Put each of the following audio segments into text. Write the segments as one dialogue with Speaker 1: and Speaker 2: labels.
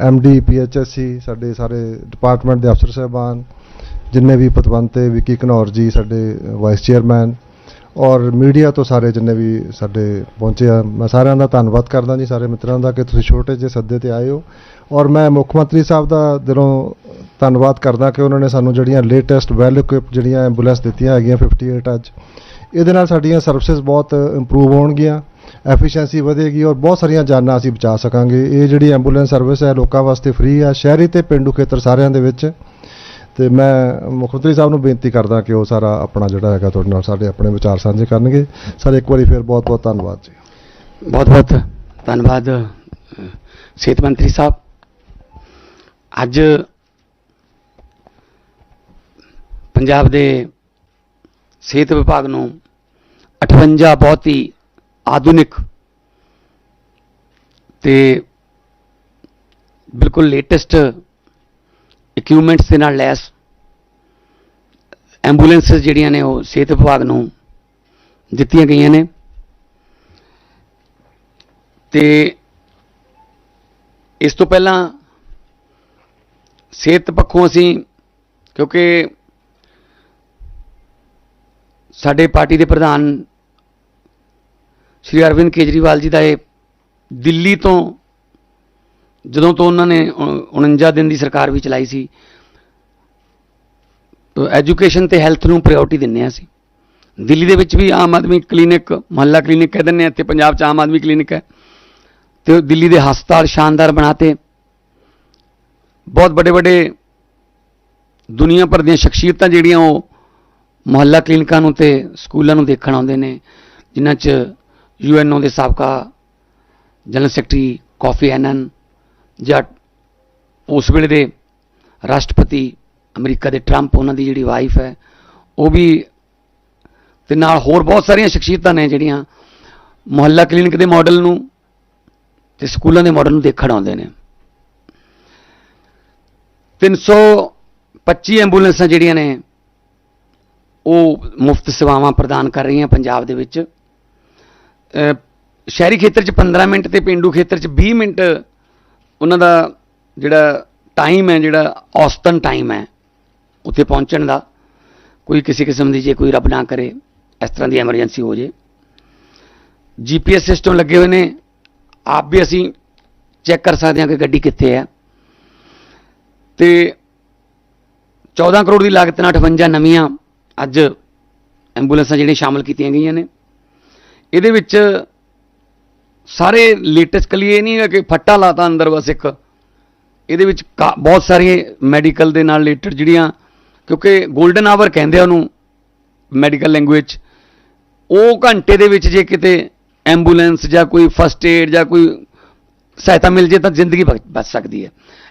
Speaker 1: MD ਪੀਐਚਐਸਸੀ ਸਾਡੇ ਸਾਰੇ department ਦੇ ਅਫਸਰ ਸਾਹਿਬਾਨ, ਜਿੰਨੇ ਵੀ ਪਤਵੰਤੇ ਵਿੱਕੀ ਘਨੌਰ ਜੀ, ਸਾਡੇ ਵਾਈਸ ਚੇਅਰਮੈਨ ਔਰ ਮੀਡੀਆ ਤੋਂ ਸਾਰੇ ਜਿੰਨੇ ਵੀ ਸਾਡੇ ਪਹੁੰਚੇ ਆ, ਮੈਂ ਸਾਰਿਆਂ ਦਾ ਧੰਨਵਾਦ ਕਰਦਾ ਜੀ, ਸਾਰੇ ਮਿੱਤਰਾਂ ਦਾ, ਕਿ ਤੁਸੀਂ ਛੋਟੇ ਜਿਹੇ ਸੱਦੇ ਤੇ ਆਏ ਹੋ। ਔਰ ਮੈਂ ਮੁੱਖ ਮੰਤਰੀ ਸਾਹਿਬ ਦਾ ਦਿਲੋਂ ਧੰਨਵਾਦ ਕਰਦਾ ਕਿ ਉਹਨਾਂ ਨੇ ਸਾਨੂੰ ਜਿਹੜੀਆਂ ਲੇਟੈਸਟ ਵੈਲ ਇਕੁਇਪ ਜਿਹੜੀਆਂ ਐਂਬੂਲੈਂਸ ਦਿੱਤੀਆਂ ਹੈਗੀਆਂ 58 ਅੱਜ, ਇਹਦੇ ਨਾਲ ਸਾਡੀਆਂ ਸਰਵਿਸਿਜ਼ ਬਹੁਤ ਇੰਪਰੂਵ ਹੋਣਗੀਆਂ। ਐਫੀਸ਼ੀਐਂਸੀ ਵਧੇਗੀ ਔਰ ਬਹੁਤ ਸਾਰੀਆਂ ਜਾਨਾਂ ਅਸੀਂ ਬਚਾ ਸਕਾਂਗੇ। ਇਹ ਜਿਹੜੀ ਐਂਬੂਲੈਂਸ ਸਰਵਿਸ ਹੈ, ਲੋਕਾਂ ਵਾਸਤੇ ਫ੍ਰੀ ਆ ਸ਼ਹਿਰੀ ਤੇ ਪਿੰਡੂ ਖੇਤਰ ਸਾਰਿਆਂ ਦੇ ਵਿੱਚ। ਤੇ ਮੈਂ ਮੁੱਖ ਮੰਤਰੀ ਸਾਹਿਬ ਨੂੰ ਬੇਨਤੀ ਕਰਦਾ ਕਿ ਉਹ ਸਾਰਾ ਆਪਣਾ ਜਿਹੜਾ ਹੈਗਾ ਤੁਹਾਡੇ ਨਾਲ ਸਾਡੇ ਆਪਣੇ ਵਿਚਾਰ ਸਾਂਝੇ ਕਰਨਗੇ। ਸਰ, ਇੱਕ ਵਾਰੀ ਫਿਰ ਬਹੁਤ ਬਹੁਤ ਧੰਨਵਾਦ ਜੀ।
Speaker 2: ਬਹੁਤ ਬਹੁਤ ਧੰਨਵਾਦ ਸਿਹਤ ਮੰਤਰੀ ਸਾਹਿਬ। ਅੱਜ ਪੰਜਾਬ ਦੇ ਸਿਹਤ ਵਿਭਾਗ ਨੂੰ 58 ਬਹੁਤ ਹੀ ਆਧੁਨਿਕ ਤੇ ਬਿਲਕੁਲ ਲੇਟੈਸਟ ਇਕਵਿਪਮੈਂਟਸ ਦੇ ਨਾਲ ਲੈਸ ਐਂਬੂਲੈਂਸਸ ਜਿਹੜੀਆਂ ਨੇ ਉਹ ਸਿਹਤ ਵਿਭਾਗ ਨੂੰ ਦਿੱਤੀਆਂ ਗਈਆਂ ਨੇ। ਤੇ ਇਸ ਤੋਂ ਪਹਿਲਾਂ ਸਿਹਤ ਪੱਖੋਂ ਅਸੀਂ, ਕਿਉਂਕਿ ਸਾਡੇ ਪਾਰਟੀ ਦੇ ਪ੍ਰਧਾਨ ਸ਼੍ਰੀ ਅਰਵਿੰਦ ਕੇਜਰੀਵਾਲ ਜੀ ਦਾ ਇਹ ਦਿੱਲੀ ਤੋਂ, ਜਦੋਂ ਤੋਂ ਉਹਨਾਂ ਨੇ ਉ- 49 ਦਿਨ ਦੀ ਸਰਕਾਰ ਵੀ ਚਲਾਈ ਸੀ ਐਜੂਕੇਸ਼ਨ ਤੇ ਹੈਲਥ ਨੂੰ ਪ੍ਰਾਇੋਰਟੀ ਦਿੰਨੇ ਆ ਅਸੀਂ। ਦਿੱਲੀ ਦੇ ਵਿੱਚ ਵੀ ਆਮ ਆਦਮੀ ਕਲੀਨਿਕ, ਮਹੱਲਾ ਕਲੀਨਿਕ ਕਹਿ ਦਿੰਦੇ ਆ ਇੱਥੇ ਪੰਜਾਬ 'ਚ ਆਮ ਆਦਮੀ ਕਲੀਨਿਕ ਹੈ। ਤੇ ਦਿੱਲੀ ਦੇ ਹਸਪਤਾਲ ਸ਼ਾਨਦਾਰ ਬਣਾਤੇ ਬਹੁਤ ਵੱਡੇ ਵੱਡੇ ਦੁਨੀਆ ਭਰ ਦੀਆਂ ਸ਼ਖਸੀਅਤਾਂ ਜਿਹੜੀਆਂ ਉਹ ਮੁਹੱਲਾ ਕਲੀਨਿਕਾਂ ਨੂੰ ਤੇ ਸਕੂਲਾਂ ਨੂੰ ਦੇਖਣ ਆਉਂਦੇ ਨੇ, ਜਿਨ੍ਹਾਂ 'ਚ ਯੂਐਨਓ ਦੇ ਸਾਬਕਾ ਜਨਰਲ ਸੈਕਟਰੀ ਕਾਫੀ ਐਨਨ ਜਾਂ ਉਸ ਵੇਲੇ ਦੇ ਰਾਸ਼ਟਰਪਤੀ ਅਮਰੀਕਾ ਦੇ ਟਰੰਪ, ਉਹਨਾਂ ਦੀ ਜਿਹੜੀ ਵਾਈਫ ਹੈ, ਉਹ ਵੀ ਤੇ ਨਾਲ ਹੋਰ ਬਹੁਤ ਸਾਰੀਆਂ ਸ਼ਖਸੀਅਤਾਂ ਨੇ ਜਿਹੜੀਆਂ ਮੁਹੱਲਾ ਕਲੀਨਿਕ ਦੇ ਮਾਡਲ ਨੂੰ ਤੇ ਸਕੂਲਾਂ ਦੇ ਮਾਡਲ ਨੂੰ ਦੇਖਣ ਆਉਂਦੇ ਨੇ। 325 ਐਂਬੂਲੈਂਸਾਂ ਜਿਹੜੀਆਂ ਨੇ, ਉਹ ਮੁਫਤ ਸੇਵਾਵਾਂ ਪ੍ਰਦਾਨ ਕਰ ਰਹੀਆਂ ਪੰਜਾਬ ਦੇ ਵਿੱਚ। ਸ਼ਹਿਰੀ ਖੇਤਰ 'ਚ 15 ਮਿੰਟ ਤੇ ਪਿੰਡੂ ਖੇਤਰ 'ਚ 20 ਮਿੰਟ ਉਹਨਾਂ ਦਾ ਜਿਹੜਾ ਟਾਈਮ ਹੈ, ਜਿਹੜਾ ਔਸਤਨ ਟਾਈਮ ਹੈ, ਉੱਥੇ ਪਹੁੰਚਣ ਦਾ। ਕੋਈ ਕਿਸੇ ਕਿਸਮ ਦੀ ਜੇ ਕੋਈ ਰੱਬ ਨਾ ਕਰੇ, ਇਸ ਤਰ੍ਹਾਂ ਦੀ ਐਮਰਜੈਂਸੀ ਹੋ ਜੇ। ਜੀਪੀਐਸ ਸਿਸਟਮ ਲੱਗੇ ਹੋਏ ਨੇ। ਆਪ ਵੀ ਅਸੀਂ ਚੈੱਕ ਕਰ ਸਕਦੇ ਹਾਂ ਕਿ ਗੱਡੀ ਕਿੱਥੇ ਹੈ। ਤੇ 14 ਕਰੋੜ ਦੀ ਲਾਗਤ ਨਾਲ 58 ਨਵੀਆਂ ਅੱਜ ਐਂਬੂਲੈਂਸਾਂ ਜਿਹੜੀਆਂ ਸ਼ਾਮਲ ਕੀਤੀਆਂ ਗਈਆਂ ਨੇ। ਇਹਦੇ ਵਿੱਚ ਸਾਰੇ ਲੇਟੈਸਟ ਕਲੀ ਇਹ ਨਹੀਂ ਹੈ ਕਿ ਫੱਟਾ ਲਾਤਾ ਅੰਦਰ ਬਸ ਇੱਕ। ਇਹਦੇ ਵਿੱਚ ਕਾ- ਬਹੁਤ ਸਾਰੀਆਂ ਮੈਡੀਕਲ ਦੇ ਨਾਲ ਰਿਲੇਟਡ ਜਿਹੜੀਆਂ, ਕਿਉਂਕਿ 골ਡਨ ਆਵਰ ਕਹਿੰਦੇ ਆ ਉਹਨੂੰ ਮੈਡੀਕਲ ਲੈਂਗੁਏਜ ਉਹ ਘੰਟੇ ਦੇ ਵਿੱਚ ਜੇ ਕਿਤੇ ਐਂਬੂਲੈਂਸ ਜਾਂ ਕੋਈ ਫਸਟ ਏਡ ਜਾਂ ਕੋਈ ਸਹਾਇਤਾ ਮਿਲ ਜੇ ਤਾਂ ਜ਼ਿੰਦਗੀ ਬਚ ਬਚ ਸਕਦੀ ਹੈ।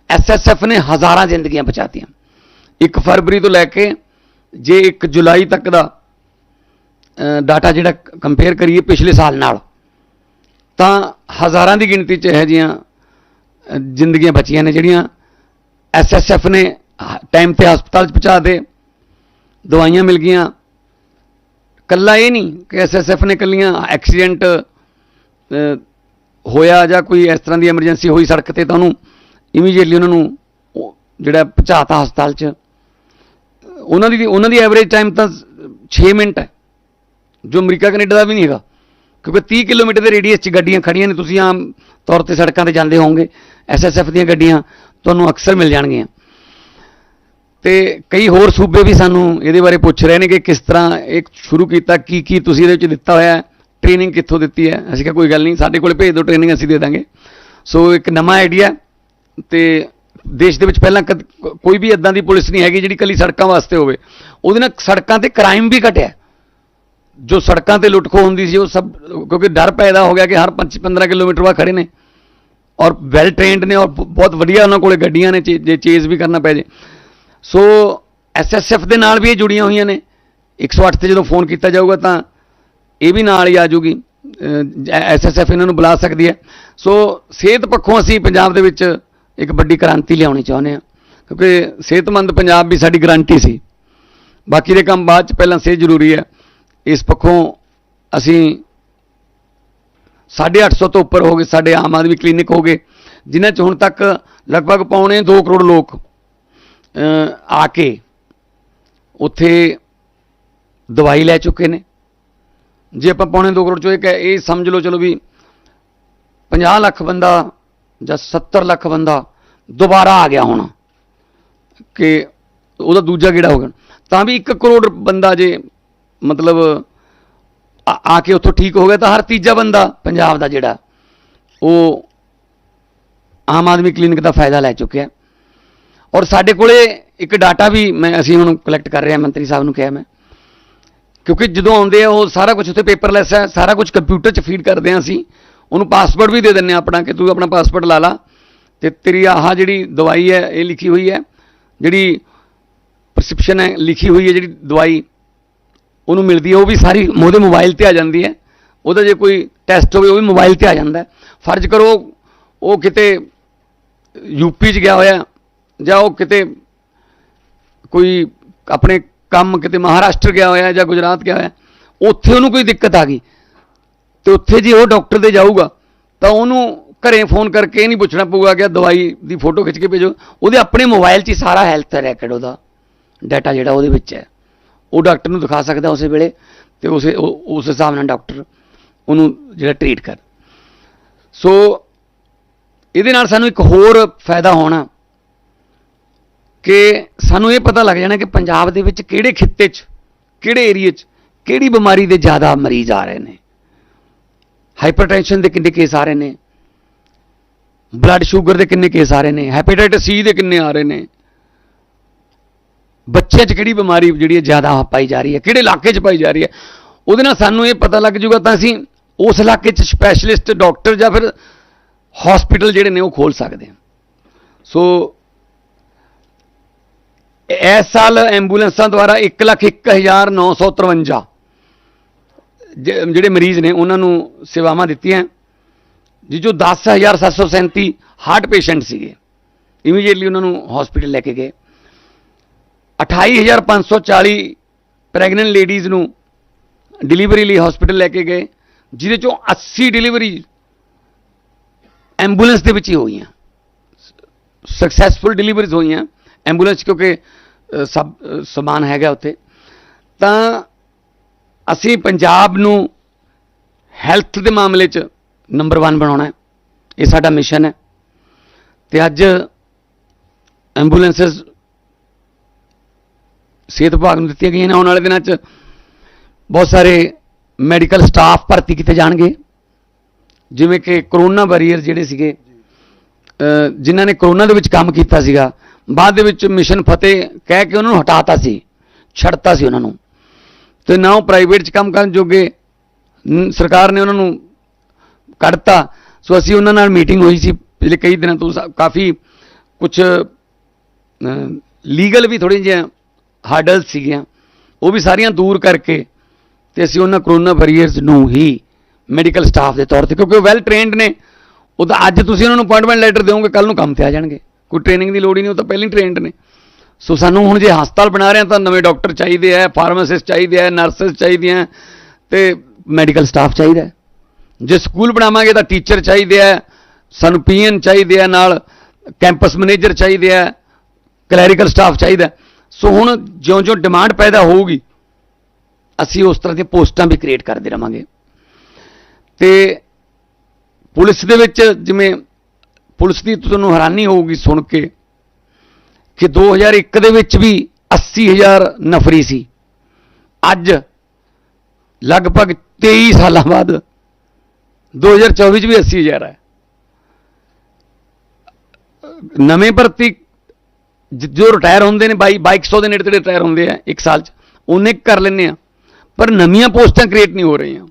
Speaker 2: ਐਸਐਸਐਫ ਨੇ ਹਜ਼ਾਰਾਂ ਜ਼ਿੰਦਗੀਆਂ ਬਚਾਤੀਆਂ। 1 ਫਰਵਰੀ ਤੋਂ ਲੈ ਕੇ ਜੇ 1 ਜੁਲਾਈ ਤੱਕ ਦਾ ਡਾਟਾ ਜਿਹੜਾ ਕੰਪੇਅਰ ਕਰੀਏ ਪਿਛਲੇ ਸਾਲ ਨਾਲ, ਤਾਂ ਹਜ਼ਾਰਾਂ ਦੀ ਗਿਣਤੀ 'ਚ ਇਹੋ ਜਿਹੀਆਂ ਜ਼ਿੰਦਗੀਆਂ ਬਚੀਆਂ ਨੇ ਜਿਹੜੀਆਂ ਐਸਐਸਐਫ ਨੇ ਟਾਈਮ ਤੇ ਹਸਪਤਾਲ 'ਚ ਪਹੁੰਚਾ ਦੇ, ਦਵਾਈਆਂ ਮਿਲ ਗਈਆਂ। ਕੱਲਾ ਇਹ ਨਹੀਂ ਕਿ ਐਸਐਸਐਫ ਨੇ ਕੱਲੀਆਂ ਐਕਸੀਡੈਂਟ ਹੋਇਆ ਜਾਂ ਕੋਈ ਇਸ ਤਰ੍ਹਾਂ ਦੀ ਐਮਰਜੈਂਸੀ ਹੋਈ ਸੜਕ ਤੇ ਤਾਂ ਉਹਨੂੰ ਇਮੀਡੀਏਟਲੀ ਉਹਨਾਂ ਨੂੰ ਉਹ ਜਿਹੜਾ ਪਹੁੰਚਾਤਾ ਹਸਪਤਾਲ 'ਚ। ਉਹਨਾਂ ਦੀ ਉਹਨਾਂ ਦੀ ਐਵਰੇਜ ਟਾਈਮ ਤਾਂ 6 ਮਿੰਟ ਹੈ। ਜੋ ਅਮਰੀਕਾ, ਕੈਨੇਡਾ ਦਾ ਵੀ ਨਹੀਂ ਹੈਗਾ। ਕਿਉਂਕਿ 30 ਕਿਲੋਮੀਟਰ ਦੇ ਰੇਡੀਅਸ 'ਚ ਗੱਡੀਆਂ ਖੜੀਆਂ ਨੇ, ਤੁਸੀਂ ਆਮ ਤੌਰ ਤੇ ਸੜਕਾਂ ਤੇ ਜਾਂਦੇ ਹੋਵੋਗੇ ਐਸਐਸਐਫ ਦੀਆਂ ਗੱਡੀਆਂ ਤੁਹਾਨੂੰ ਅਕਸਰ ਮਿਲ ਜਾਣਗੀਆਂ। ਤੇ ਕਈ ਹੋਰ ਸੂਬੇ ਵੀ ਸਾਨੂੰ ਇਹਦੇ ਬਾਰੇ ਪੁੱਛ ਰਹੇ ਨੇ ਕਿ ਕਿਸ ਤਰ੍ਹਾਂ ਇਹ ਸ਼ੁਰੂ ਕੀਤਾ, ਕੀ ਕੀ ਤੁਸੀਂ ਇਹਦੇ ਵਿੱਚ ਦਿੱਤਾ ਹੋਇਆ ਟ੍ਰੇਨਿੰਗ ਕਿੱਥੋਂ ਦਿੱਤੀ ਹੈ। ਅਸੀਂ ਕਿਹਾ, ਕੋਈ ਗੱਲ ਨਹੀਂ, ਸਾਡੇ ਕੋਲ ਭੇਜ ਦਿਓ ਟ੍ਰੇਨਿੰਗ ਅਸੀਂ ਦੇ ਦਾਂਗੇ। ਸੋ ਇੱਕ ਨਵਾਂ ਆਈਡੀਆ ਤੇ ਦੇਸ਼ ਦੇ ਵਿੱਚ ਪਹਿਲਾਂ ਕਦ- ਕੋਈ ਵੀ ਇਦਾਂ ਦੀ ਪੁਲਿਸ ਨਹੀਂ ਹੈਗੀ ਜਿਹੜੀ ਕੱਲੀ ਸੜਕਾਂ ਵਾਸਤੇ ਹੋਵੇ। ਉਹਦੇ ਨਾਲ ਸੜਕਾਂ ਤੇ ਕ੍ਰਾਈਮ ਵੀ ਘਟਿਆ ਜੋ ਸੜਕਾਂ ਤੇ ਲੁੱਟ ਖੋਹ ਹੁੰਦੀ ਸੀ, ਉਹ ਸਭ, ਕਿਉਂਕਿ ਡਰ ਪੈਦਾ ਹੋ ਗਿਆ ਕਿ ਹਰ 25 15 ਕਿਲੋਮੀਟਰ ਬਾਅਦ ਖੜੇ ਨੇ। ਔਰ ਵੈਲ ਟ੍ਰੇਨਡ ਨੇ ਔਰ ਬਹੁਤ ਵਧੀਆ ਉਹਨਾਂ ਕੋਲੇ ਗੱਡੀਆਂ ਨੇ, ਚੇ- ਜੇ ਚੇਜ਼ ਵੀ ਕਰਨਾ ਪੈ ਜੇ। ਸੋ ਐਸਐਸਐਫ ਦੇ ਨਾਲ ਵੀ ਇਹ ਜੁੜੀਆਂ ਹੋਈਆਂ ਨੇ। 108 ਤੇ ਜਦੋਂ ਫੋਨ ਕੀਤਾ ਜਾਊਗਾ ਤਾਂ ਇਹ ਵੀ ਨਾਲ ਹੀ ਆ ਜਾਊਗੀ ਐਸਐਸਐਫ ਇਹਨਾਂ ਨੂੰ ਬੁਲਾ ਸਕਦੀ ਹੈ। ਸੋ ਸਿਹਤ ਪੱਖੋਂ ਅਸੀਂ ਪੰਜਾਬ ਦੇ ਵਿੱਚ ਇੱਕ ਵੱਡੀ ਕ੍ਰਾਂਤੀ ਲਿਆਉਣੀ ਚਾਹੁੰਦੇ ਹਾਂ। ਕਿਉਂਕਿ ਸਿਹਤਮੰਦ ਪੰਜਾਬ ਵੀ ਸਾਡੀ ਗਰੰਟੀ ਸੀ। ਬਾਕੀ ਦੇ ਕੰਮ ਬਾਅਦ ਚ ਪਹਿਲਾਂ ਸਿਹਤ ਜ਼ਰੂਰੀ ਹੈ। ਇਸ ਪੱਖੋਂ ਅਸੀਂ 850 ਤੋਂ ਉੱਪਰ ਹੋ ਗਏ, ਸਾਡੇ ਆਮ ਆਦਮੀ ਕਲੀਨਿਕ ਹੋ ਗਏ, ਜਿਨ੍ਹਾਂ ਚ ਹੁਣ ਤੱਕ ਲਗਭਗ ਪੌਣੇ 2 ਕਰੋੜ ਲੋਕ ਆ ਕੇ ਉੱਥੇ ਦਵਾਈ ਲੈ ਚੁੱਕੇ ਨੇ। ਜੇ ਆਪਾਂ ਪੌਣੇ 2 ਕਰੋੜ ਚੋਂ ਇਹ ਕਹਿ- ਇਹ ਸਮਝ ਲਓ, ਚਲੋ ਵੀ 50 ਲੱਖ ਬੰਦਾ ਜਾਂ 70 ਲੱਖ ਬੰਦਾ ਦੁਬਾਰਾ ਆ ਗਿਆ ਹੋਣਾ, ਕਿ ਉਹਦਾ ਦੂਜਾ ਗੇੜਾ ਹੋ ਗਿਆ। ਤਾਂ ਵੀ 1 ਕਰੋੜ ਬੰਦਾ ਜੇ ਮਤਲਬ, ਆ ਆ ਕੇ ਉੱਥੋਂ ਠੀਕ ਹੋ ਗਿਆ ਤਾਂ ਹਰ ਤੀਜਾ ਬੰਦਾ ਪੰਜਾਬ ਦਾ ਜਿਹੜਾ, ਉਹ ਆਮ ਆਦਮੀ ਕਲੀਨਿਕ ਦਾ ਫਾਇਦਾ ਲੈ ਚੁੱਕਿਆ। ਔਰ ਸਾਡੇ ਕੋਲੇ ਇੱਕ ਡਾਟਾ ਵੀ ਮੈਂ, ਅਸੀਂ ਹੁਣ ਕਲੈਕਟ ਕਰ ਰਹੇ ਹਾਂ, ਮੰਤਰੀ ਸਾਹਿਬ ਨੂੰ ਕਿਹਾ ਮੈਂ। ਕਿਉਂਕਿ ਜਦੋਂ ਆਉਂਦੇ ਆ, ਉਹ ਸਾਰਾ ਕੁਝ ਉੱਥੇ ਪੇਪਰਲੈਸ ਹੈ, ਸਾਰਾ ਕੁਝ ਕੰਪਿਊਟਰ 'ਚ ਫੀਡ ਕਰਦੇ ਹਾਂ ਅਸੀਂ। ਉਹਨੂੰ ਪਾਸਵਰਡ ਵੀ ਦੇ ਦਿੰਦੇ ਹਾਂ ਆਪਣਾ, ਕਿ ਤੂੰ ਆਪਣਾ ਪਾਸਵਰਡ ਲਾ ਲਾ। ਤੇ ਤੇਰੀ ਆਹ ਜਿਹੜੀ ਦਵਾਈ ਹੈ, ਇਹ ਲਿਖੀ ਹੋਈ ਹੈ। ਜਿਹੜੀ ਪ੍ਰਸਕ੍ਰਿਪਸ਼ਨ ਹੈ, ਲਿਖੀ ਹੋਈ ਹੈ ਜਿਹੜੀ ਦਵਾਈ। ਉਹਨੂੰ ਮਿਲਦੀ ਹੈ, ਉਹ ਵੀ ਸਾਰੀ ਉਹਦੇ ਮੋਬਾਈਲ ਤੇ ਆ ਜਾਂਦੀ ਹੈ। ਉਹਦਾ ਜੇ ਕੋਈ ਟੈਸਟ ਹੋਵੇ, ਉਹ ਵੀ ਮੋਬਾਈਲ ਤੇ ਆ ਜਾਂਦਾ ਫਰਜ਼ ਕਰੋ, ਉਹ ਕਿਤੇ ਯੂਪੀ 'ਚ ਗਿਆ ਹੋਇਆ ਜਾਂ ਉਹ ਕਿਤੇ ਕੋਈ ਆਪਣੇ ਕੰਮ ਕਿਤੇ ਮਹਾਰਾਸ਼ਟਰ ਗਿਆ ਹੋਇਆ ਜਾਂ ਗੁਜਰਾਤ ਗਿਆ ਹੋਇਆ, ਉੱਥੇ ਉਹਨੂੰ ਕੋਈ ਦਿੱਕਤ ਆ ਗਈ। ਤੇ ਉੱਥੇ ਜੇ ਉਹ ਡਾਕਟਰ ਦੇ ਜਾਊਗਾ, ਤਾਂ ਉਹਨੂੰ ਘਰੇ ਫੋਨ ਕਰਕੇ ਇਹ ਨਹੀਂ ਪੁੱਛਣਾ ਪਊਗਾ ਕਿ ਦਵਾਈ ਦੀ ਫੋਟੋ ਖਿੱਚ ਕੇ ਭੇਜੋ। ਉਹਦੇ ਆਪਣੇ ਮੋਬਾਈਲ 'ਚ ਹੀ ਸਾਰਾ ਹੈਲਥ ਰੈਕਡ ਉਹਦਾ ਡਾਟਾ ਜਿਹੜਾ ਉਹਦੇ ਵਿੱਚ ਹੈ। ਉਹ ਡਾਕਟਰ ਨੂੰ ਦਿਖਾ ਸਕਦਾ ਉਸੇ ਵੇਲੇ ਤੇ ਉਸੇ ਉਹ- ਉਸ ਹਿਸਾਬ ਨਾਲ ਡਾਕਟਰ ਉਹਨੂੰ ਜਿਹੜਾ ਟ੍ਰੀਟ ਕਰ। ਸੋ ਇਹਦੇ ਨਾਲ ਸਾਨੂੰ ਇੱਕ ਹੋਰ ਫਾਇਦਾ ਹੋਣਾ ਕਿ ਸਾਨੂੰ ਇਹ ਪਤਾ ਲੱਗ ਜਾਣਾ ਕਿ ਪੰਜਾਬ ਦੇ ਵਿੱਚ ਕਿਹੜੇ ਖਿੱਤੇ 'ਚ, ਕਿਹੜੇ ਏਰੀਏ 'ਚ ਕਿਹੜੀ ਬਿਮਾਰੀ ਦੇ ਜ਼ਿਆਦਾ ਮਰੀਜ਼ ਆ ਰਹੇ ਨੇ। ਹਾਈਪਰਟੈਂਸ਼ਨ ਦੇ ਕਿੰਨੇ ਕੇਸ ਆ ਰਹੇ ਨੇ। ਬਲੱਡ ਸ਼ੂਗਰ ਦੇ ਕਿੰਨੇ ਕੇਸ ਆ ਰਹੇ ਨੇ। ਹੈਪੇਟਾਈਟਸ ਸੀ ਦੇ ਕਿੰਨੇ ਆ ਰਹੇ ਨੇ। ਬੱਚਿਆਂ 'ਚ ਕਿਹੜੀ ਬਿਮਾਰੀ ਜਿਹੜੀ ਹੈ ਜ਼ਿਆਦਾ ਪਾਈ ਜਾ ਰਹੀ ਹੈ, ਕਿਹੜੇ ਇਲਾਕੇ 'ਚ ਪਾਈ ਜਾ ਰਹੀ ਹੈ? ਉਹਦੇ ਨਾਲ ਸਾਨੂੰ ਇਹ ਪਤਾ ਲੱਗ ਜੂਗਾ ਤਾਂ ਅਸੀਂ ਉਸ ਇਲਾਕੇ 'ਚ ਸਪੈਸ਼ਲਿਸਟ ਡਾਕਟਰ ਜਾਂ ਫਿਰ ਹਸਪੀਟਲ ਜਿਹੜੇ ਨੇ ਉਹ ਖੋਲ ਸਕਦੇ ਹਾਂ। ਸੋ ਇਸ ਸਾਲ ਐਂਬੂਲੈਂਸਾਂ ਦੁਆਰਾ 101953 ਜ- ਜਿਹੜੇ ਮਰੀਜ਼ ਨੇ, ਉਹਨਾਂ ਨੂੰ ਸੇਵਾਵਾਂ ਦਿੱਤੀਆਂ। ਜੀ ਜੋ 10737 ਹਾਰਟ ਪੇਸ਼ੈਂਟ ਸੀਗੇ। ਇਮੀਡੀਏਟਲੀ ਉਹਨਾਂ ਨੂੰ ਹਸਪੀਟਲ ਲੈ ਕੇ ਗਏ। 28540 ਪ੍ਰੈਗਨੈਂਟ ਲੇਡੀਜ਼ ਨੂੰ ਡਿਲੀਵਰੀ ਲਈ ਹਸਪੀਟਲ ਲੈ ਕੇ ਗਏ, ਜਿਹਦੇ ਚੋਂ 80 ਡਿਲੀਵਰੀ ਐਂਬੂਲੈਂਸ ਦੇ ਵਿੱਚ ਹੀ ਹੋਈਆਂ। ਸਕਸੈਸਫੁਲ ਡਿਲੀਵਰੀਜ਼ ਹੋਈਆਂ ਐਂਬੂਲੈਂਸ, ਕਿਉਂਕਿ ਸਭ ਸਮਾਨ ਹੈਗਾ ਉੱਥੇ। ਤਾਂ ਅਸੀਂ ਪੰਜਾਬ ਨੂੰ ਹੈਲਥ ਦੇ ਮਾਮਲੇ 'ਚ ਨੰਬਰ 1 ਬਣਾਉਣਾ ਹੈ। ਇਹ ਸਾਡਾ ਮਿਸ਼ਨ ਹੈ। ਤੇ ਅੱਜ ਐਂਬੂਲੈਂਸਸ ਸਿਹਤ ਵਿਭਾਗ ਨੂੰ ਦਿੱਤੀਆਂ ਗਈਆਂ ਨੇ। ਆਉਣ ਵਾਲੇ ਦਿਨਾਂ 'ਚ ਬਹੁਤ ਸਾਰੇ ਮੈਡੀਕਲ ਸਟਾਫ ਭਰਤੀ ਕੀਤੇ ਜਾਣਗੇ। ਜਿਵੇਂ ਕਿ ਕਰੋਨਾ ਵਾਰੀਅਰ ਜਿਹੜੇ ਸੀਗੇ ਜਿਨ੍ਹਾਂ ਨੇ ਕਰੋਨਾ ਦੇ ਵਿੱਚ ਕੰਮ ਕੀਤਾ ਸੀਗਾ, ਬਾਅਦ ਦੇ ਵਿੱਚ ਮਿਸ਼ਨ ਫਤਿਹ ਕਹਿ ਕੇ ਉਹਨਾਂ ਨੂੰ ਹਟਾਤਾ ਸੀ, ਛੱਡਤਾ ਸੀ ਉਹਨਾਂ ਨੂੰ। ਤੇ ਨਾ ਉਹ ਪ੍ਰਾਈਵੇਟ 'ਚ ਕੰਮ ਕਰਨ ਜੋਗੇ ਸਰਕਾਰ ਨੇ ਉਹਨਾਂ ਨੂੰ ਕੱਢਤਾ। ਸੋ ਅਸੀਂ ਉਹਨਾਂ ਨਾਲ ਮੀਟਿੰਗ ਹੋਈ ਸੀ ਪਿਛਲੇ ਕਈ ਦਿਨਾਂ ਤੋਂ। ਕਾਫੀ ਕੁਝ ਲੀਗਲ ਵੀ ਥੋੜ੍ਹੀਆਂ ਜਿਹੀਆਂ ਹਾਰਡਲ ਸੀਗੀਆਂ। ਉਹ ਵੀ ਸਾਰੀਆਂ ਦੂਰ ਕਰਕੇ ਤੇ ਅਸੀਂ ਉਹਨਾਂ ਕਰੋਨਾ ਵਾਰੀਅਰਸ ਨੂੰ ਹੀ ਮੈਡੀਕਲ ਸਟਾਫ ਦੇ ਤੌਰ ਤੇ, ਕਿਉਂਕਿ ਉਹ ਵੈਲ ਟ੍ਰੇਨਡ ਨੇ। ਉਹ ਤਾਂ ਅੱਜ ਤੁਸੀਂ ਉਹਨਾਂ ਨੂੰ ਅਪਾਇੰਟਮੈਂਟ ਲੈਟਰ ਦਿਓਗੇ ਕੱਲ ਨੂੰ ਕੰਮ ਤੇ ਆ ਜਾਣਗੇ। ਕੋਈ ਟ੍ਰੇਨਿੰਗ ਦੀ ਲੋੜ ਹੀ ਨਹੀਂ, ਉਹ ਤਾਂ ਪਹਿਲਾਂ ਹੀ ਟ੍ਰੇਨਡ ਨੇ। ਸੋ ਸਾਨੂੰ ਹੁਣ ਜੇ ਹਸਪਤਾਲ ਬਣਾ ਰਹੇ ਹਾਂ ਤਾਂ ਨਵੇਂ ਡਾਕਟਰ ਚਾਹੀਦੇ ਆ ਫਾਰਮਾਸਿਸਟ ਚਾਹੀਦੇ ਆ ਨਰਸਸ ਚਾਹੀਦੀਆਂ ਤੇ ਮੈਡੀਕਲ ਸਟਾਫ ਚਾਹੀਦਾ ਜੇ ਸਕੂਲ ਬਣਾਵਾਂਗੇ ਤਾਂ ਟੀਚਰ ਚਾਹੀਦੇ ਆ, ਸਾਨੂੰ ਪੀਐਨ ਚਾਹੀਦੇ ਆ ਨਾਲ ਕੈਂਪਸ ਮੈਨੇਜਰ ਚਾਹੀਦੇ ਆ ਕਲੈਰੀਕਲ ਸਟਾਫ ਚਾਹੀਦਾ ਸੋ ਹੁਣ ਜਿਉਂ-ਜਿਉਂ ਡਿਮਾਂਡ ਪੈਦਾ ਹੋਊਗੀ, ਅਸੀਂ ਉਸ ਤਰ੍ਹਾਂ ਦੀਆਂ ਪੋਸਟਾਂ ਵੀ ਕ੍ਰੀਏਟ ਕਰਦੇ ਰਵਾਂਗੇ। ਤੇ ਪੁਲਿਸ ਦੇ ਵਿੱਚ ਜਿਵੇਂ ਪੁਲਿਸ ਦੀ ਤੁਹਾਨੂੰ ਹੈਰਾਨੀ ਹੋਊਗੀ ਸੁਣ ਕੇ ਕਿ 2001 ਦੇ ਵਿੱਚ ਵੀ 80000 ਨਫਰੀ ਸੀ। ਅੱਜ ਲਗਭਗ 23 ਸਾਲਾਂ ਬਾਅਦ 2024 ਚ ਵੀ 80000 ਹੈ। ਨਵੇਂ ਭਰਤੀ ਜੋ ਰਿਟਾਇਰ ਹੁੰਦੇ ਨੇ, ਬਾਈ 2200 ਦੇ ਨੇੜੇ ਤੇੜੇ ਰਿਟਾਇਰ ਹੁੰਦੇ ਆ ਇੱਕ ਸਾਲ ਚ, ਉਹਨੇ ਕਰ ਲੈਂਦੇ ਆ। ਪਰ ਨਵੀਆਂ ਪੋਸਟਾਂ ਕ੍ਰੀਏਟ ਨਹੀਂ ਹੋ ਰਹੀਆਂ।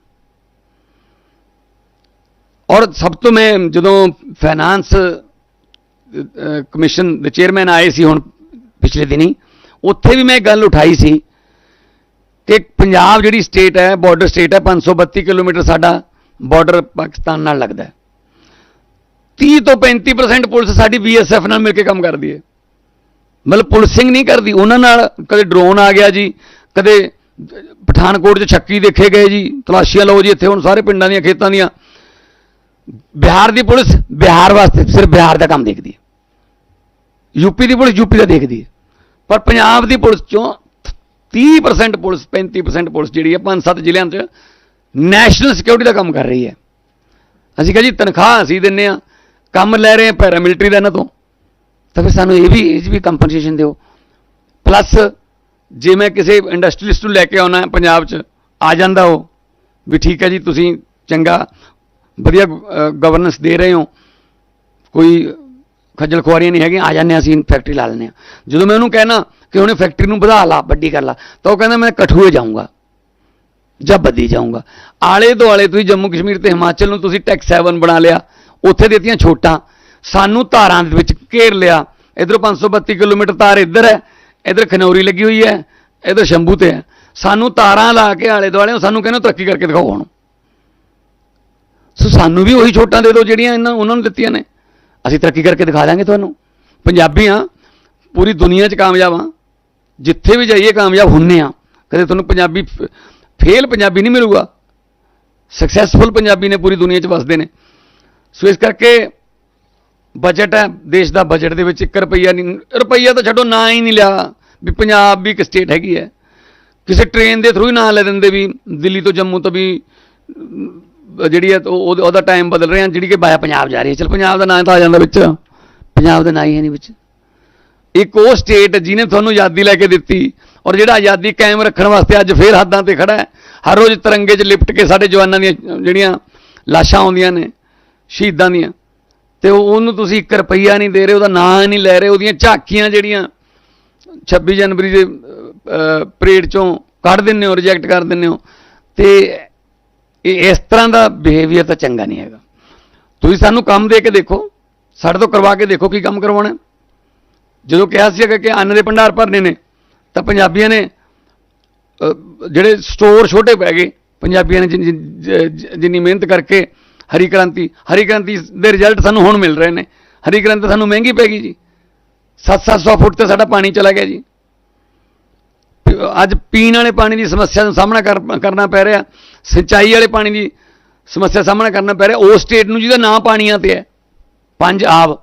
Speaker 2: ਔਰ ਸਭ ਤੋਂ ਮੈਂ ਜਦੋਂ ਫਾਈਨਾਂਸ ਕਮਿਸ਼ਨ ਦੇ ਚੇਅਰਮੈਨ ਆਏ ਸੀ ਹੁਣ ਪਿਛਲੇ ਦਿਨੀ, ਉੱਥੇ ਵੀ ਮੈਂ ਗੱਲ ਉਠਾਈ ਸੀ ਕਿ ਪੰਜਾਬ ਜਿਹੜੀ ਸਟੇਟ ਹੈ ਬਾਰਡਰ ਸਟੇਟ ਹੈ 532 ਕਿਲੋਮੀਟਰ ਸਾਡਾ ਬਾਰਡਰ ਪਾਕਿਸਤਾਨ ਨਾਲ ਲੱਗਦਾ ਹੈ। 30 ਤੋਂ 35% ਪੁਲਿਸ ਸਾਡੀ ਬੀਐਸਐਫ ਨਾਲ ਮਿਲ ਕੇ ਕੰਮ ਕਰਦੀ ਹੈ। ਮਤਲਬ ਪੁਲਿਸਿੰਗ ਨਹੀਂ ਕਰਦੀ। ਉਹਨਾਂ ਨਾਲ ਕਦੇ ਡਰੋਨ ਆ ਗਿਆ ਜੀ, ਕਦੇ ਪਠਾਨਕੋਟ 'ਚ ਛੱਕੀ ਦੇਖੇ ਗਏ ਜੀ, ਤਲਾਸ਼ੀਆਂ ਲਓ ਜੀ ਇੱਥੇ ਹੁਣ ਸਾਰੇ ਪਿੰਡਾਂ ਦੀਆਂ, ਖੇਤਾਂ ਦੀਆਂ। ਬਿਹਾਰ ਦੀ ਪੁਲਿਸ ਬਿਹਾਰ ਵਾਸਤੇ ਸਿਰਫ ਬਿਹਾਰ ਦਾ ਕੰਮ ਦੇਖਦੀ ਹੈ। ਯੂਪੀ ਦੀ ਪੁਲਿਸ ਯੂਪੀ ਦਾ ਦੇਖਦੀ ਹੈ। ਪਰ ਪੰਜਾਬ ਦੀ ਪੁਲਿਸ ਚੋਂ 30% ਪੁਲਿਸ 35% ਪੁਲਿਸ ਜਿਹੜੀ ਹੈ, ਪੰਜ ਸੱਤ ਜ਼ਿਲ੍ਹਿਆਂ 'ਚ ਨੈਸ਼ਨਲ ਸਿਕਿਉਰਿਟੀ ਦਾ ਕੰਮ ਕਰ ਰਹੀ ਹੈ। ਅਸੀਂ ਕਿਹਾ ਜੀ ਤਨਖਾਹ ਅਸੀਂ ਦਿੰਨੇ ਆ ਕੰਮ ਲੈ ਰਹੇ ਆ ਪੈਰਾਮਿਲਟਰੀ ਦਾ ਇਹਨਾਂ ਤੋਂ। ਤਾਂ ਫਿਰ ਸਾਨੂੰ ਇਹ ਵੀ, ਇਹ 'ਚ ਵੀ ਕੰਪਨਸੇਸ਼ਨ ਦਿਓ। ਪਲੱਸ ਜੇ ਮੈਂ ਕਿਸੇ ਇੰਡਸਟਰੀਲਿਸਟ ਨੂੰ ਲੈ ਕੇ ਆਉਣਾ ਪੰਜਾਬ 'ਚ, ਆ ਜਾਂਦਾ ਉਹ। ਵੀ ਠੀਕ ਹੈ ਜੀ, ਤੁਸੀਂ ਚੰਗਾ, ਵਧੀਆ ਗਵਰਨੈਂਸ ਦੇ ਰਹੇ ਹੋ। ਕੋਈ ਖੱਜਲ ਖੁਆਰੀਆਂ ਨਹੀਂ ਹੈਗੀਆਂ, ਆ ਜਾਂਦੇ ਹਾਂ ਅਸੀਂ ਫੈਕਟਰੀ ਲਾ ਲੈਂਦੇ ਹਾਂ। ਜਦੋਂ ਮੈਂ ਉਹਨੂੰ ਕਹਿਣਾ ਕਿ ਉਹਨੇ ਫੈਕਟਰੀ ਨੂੰ ਵਧਾ ਲਾ, ਵੱਡੀ ਕਰ ਲਾ, ਤਾਂ ਉਹ ਕਹਿੰਦਾ ਮੈਂ ਕਠੂਏ ਜਾਊਂਗਾ। ਜਾਂ ਬੱਦੀ ਜਾਊਂਗਾ। ਆਲੇ ਦੁਆਲੇ ਤੁਸੀਂ ਜੰਮੂ ਕਸ਼ਮੀਰ ਤੇ ਹਿਮਾਚਲ ਨੂੰ ਤੁਸੀਂ ਟੈਕਸ 7 ਬਣਾ ਲਿਆ, ਉੱਥੇ ਦਿੱਤੀਆਂ ਛੋਟਾਂ। ਸਾਨੂੰ ਧਾਰਾਂ ਦੇ ਵਿੱਚ ਘੇਰ ਲਿਆ। ਇਧਰੋਂ 532 ਕਿਲੋਮੀਟਰ ਤਾਰ ਇੱਧਰ ਹੈ, ਇਧਰ ਖਨੌਰੀ ਲੱਗੀ ਹੋਈ ਹੈ, ਇਧਰ ਸ਼ੰਭੂ ਤੇ ਹੈ। ਸਾਨੂੰ ਤਾਰਾਂ ਲਾ ਕੇ ਆਲੇ ਦੁਆਲੇ ਸਾਨੂੰ ਕਹਿੰਦੇ ਤਰੱਕੀ ਕਰਕੇ ਦਿਖਾਓ ਹੁਣ। ਸੋ ਸਾਨੂੰ ਵੀ ਉਹੀ ਛੋਟਾਂ ਦੇ ਦਿਓ ਜਿਹੜੀਆਂ ਇਹਨਾਂ ਉਹਨਾਂ ਨੂੰ ਦਿੱਤੀਆਂ ਨੇ। ਅਸੀਂ ਤਰੱਕੀ ਕਰਕੇ ਦਿਖਾ ਦਾਂਗੇ ਤੁਹਾਨੂੰ। ਪੰਜਾਬੀ ਆ ਪੂਰੀ ਦੁਨੀਆ 'ਚ ਕਾਮਯਾਬ ਆ ਜਿੱਥੇ ਵੀ ਜਾਈਏ ਕਾਮਯਾਬ ਹੁੰਨੇ ਆ ਕਦੇ ਤੁਹਾਨੂੰ ਪੰਜਾਬੀ ਫੇਲ ਪੰਜਾਬੀ ਨਹੀਂ ਮਿਲੂਗਾ। ਸਕਸੈਸਫੁਲ ਪੰਜਾਬੀ ਨੇ ਪੂਰੀ ਦੁਨੀਆ 'ਚ ਵਸਦੇ ਨੇ। ਸੋ ਇਸ ਕਰਕੇ ਬਜਟ ਹੈ, ਦੇਸ਼ ਦਾ ਬਜਟ ਦੇ ਵਿੱਚ 1 ਰੁਪਈਆ ਨਹੀਂ, ਰੁਪਈਆ ਤਾਂ ਛੱਡੋ, ਨਾ ਹੀ ਨਹੀਂ ਲਿਆ, ਵੀ ਪੰਜਾਬ ਵੀ ਇੱਕ ਸਟੇਟ ਹੈਗੀ ਹੈ। ਕਿਸੇ ਟ੍ਰੇਨ ਦੇ ਥਰੂ ਹੀ ਨਾਂ ਲੈ ਦਿੰਦੇ ਵੀ ਦਿੱਲੀ ਤੋਂ ਜੰਮੂ ਤੋਂ ਵੀ ਜਿਹੜੀ ਹੈ, ਉਹ- ਉਹਦਾ ਟਾਈਮ ਬਦਲ ਰਿਹਾ ਜਿਹੜੀ ਕਿ ਬਾਇਆ ਪੰਜਾਬ ਜਾ ਰਹੀ ਹੈ। ਚਲ ਪੰਜਾਬ ਦਾ ਨਾਂ ਤਾਂ ਆ ਜਾਂਦਾ ਵਿੱਚ। ਪੰਜਾਬ ਦਾ ਨਾਂ ਹੀ ਹੈ ਨਹੀਂ ਵਿੱਚ। ਇੱਕ ਉਹ ਸਟੇਟ ਜਿਹਨੇ ਤੁਹਾਨੂੰ ਆਜ਼ਾਦੀ ਲੈ ਕੇ ਦਿੱਤੀ ਔਰ ਜਿਹੜਾ ਆਜ਼ਾਦੀ ਕਾਇਮ ਰੱਖਣ ਵਾਸਤੇ ਅੱਜ ਫੇਰ ਹੱਦਾਂ ਤੇ ਖੜਾ ਹੈ। ਹਰ ਰੋਜ਼ ਤਿਰੰਗੇ 'ਚ ਲਿਪਟ ਕੇ ਸਾਡੇ ਜਵਾਨਾਂ ਦੀਆਂ ਜਿਹੜੀਆਂ ਲਾਸ਼ਾਂ ਆਉਂਦੀਆਂ ਨੇ, ਸ਼ਹੀਦਾਂ ਦੀਆਂ। ਤੇ ਉਹਨੂੰ ਤੁਸੀਂ 1 ਰੁਪਈਆ ਨਹੀਂ ਦੇ ਰਹੇ, ਉਹਦਾ ਨਾਂ ਨਹੀਂ ਲੈ ਰਹੇ, ਉਹਦੀਆਂ ਝਾਕੀਆਂ ਜਿਹੜੀਆਂ 26 ਜਨਵਰੀ ਦੇ ਪਰੇਡ ਚੋਂ ਕੱਢ ਦਿੰਦੇ ਹੋ ਰਿਜੈਕਟ ਕਰ ਦਿੰਦੇ ਹੋ, ਤੇ ਇਹ ਇਸ ਤਰ੍ਹਾਂ ਦਾ ਬਿਹੇਵੀਅਰ ਤਾਂ ਚੰਗਾ ਨਹੀਂ ਹੈਗਾ। ਤੁਸੀਂ ਸਾਨੂੰ ਕੰਮ ਦੇ ਕੇ ਦੇਖੋ, ਸਾਡੇ ਤੋਂ ਕਰਵਾ ਕੇ ਦੇਖੋ ਕੀ ਕੰਮ ਕਰਵਾਉਣਾ ਜਦੋਂ ਕਿਹਾ ਸੀ ਕਿ ਅੰਨ ਦੇ ਭੰਡਾਰ ਭਰਨੇ ਨੇ, ਤਾਂ ਪੰਜਾਬੀਆਂ ਨੇ ਜਿਹੜੇ ਸਟੋਰ ਛੋਟੇ ਪੈ ਗਏ, ਪੰਜਾਬੀਆਂ ਨੇ ਜਿੰਨੀ- ਜਿੰਨੀ ਮਿਹਨਤ ਕਰਕੇ ਹਰੀ ਕ੍ਰਾਂਤੀ ਹਰੀ ਕ੍ਰਾਂਤੀ ਦੇ ਰਿਜ਼ਲਟ ਸਾਨੂੰ ਹੁਣ ਮਿਲ ਰਹੇ ਨੇ। ਹਰੀ ਕ੍ਰਾਂਤੀ ਸਾਨੂੰ ਮਹਿੰਗੀ ਪੈ ਗਈ ਜੀ। 7-700 ਫੁੱਟ ਤੇ ਸਾਡਾ ਪਾਣੀ ਚਲਾ ਗਿਆ ਜੀ। ਅੱਜ ਪੀਣ ਵਾਲੇ ਪਾਣੀ ਦੀ ਸਮੱਸਿਆ ਦਾ ਸਾਹਮਣਾ ਕਰ- ਕਰਨਾ ਪੈ ਰਿਹਾ। ਸਿੰਚਾਈ ਵਾਲੇ ਪਾਣੀ ਦੀ ਸਮੱਸਿਆ ਦਾ ਸਾਹਮਣਾ ਕਰਨਾ ਪੈ ਰਿਹਾ। ਉਸ ਸਟੇਟ ਨੂੰ ਜਿਹਦਾ ਨਾਂ ਪਾਣੀਆਂ ਤੇ ਹੈ। ਪੰਜ ਆਬ